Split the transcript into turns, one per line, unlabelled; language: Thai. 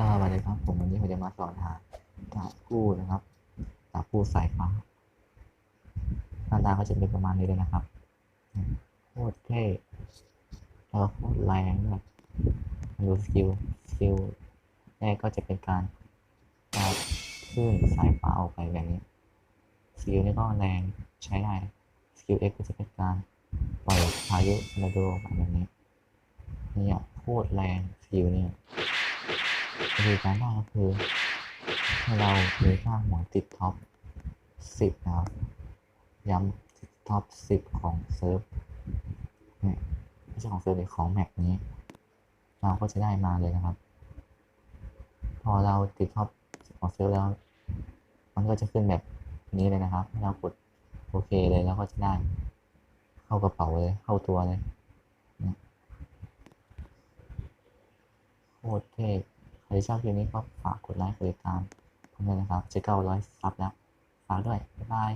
สวัสดีครับผมวันนี้ผมจะมาสอนหาดาคู่นะครับดาคู่สายฟ้าหน้าตาก็จะเป็นประมาณนี้เลยนะครับโคตรเท่แล้วโคตรแรงด้วยดูสกิลสกิลแรกก็จะเป็นการปาคลื่นสายฟ้าออกไปแบบนี้สกิลนี้ก็แรงใช้ได้สกิล X ก็จะเป็นการปล่อยพายุร์นาโดออกมาแบบนี้เนี่ยโคตรแรงสกิลเนี่ย วิธีการได้ก็คือให้เรามีค่าหัวติดท็อป 10 นะครับ ย้ำติดท็อป 10 ของเซิร์ฟเนี่ยไม่ใช่ของเซิร์ฟเลยของแมปนี้ เราก็จะได้มาเลยนะครับ พอเราติดท็อปของเซิร์ฟแล้ว มันก็จะขึ้นแบบนี้เลยนะครับให้เรากดโอเคเลยแล้วก็จะได้ เข้ากระเป๋าเลย เข้าตัวเลยโคตรเท่ ครที่ชอบคลิปนี้ก็ฝากกดไลค์กดติดตามผมด้วยนะครับจะเก้าร้อยซับแล้ว ฝากด้วย บ๊ายบาย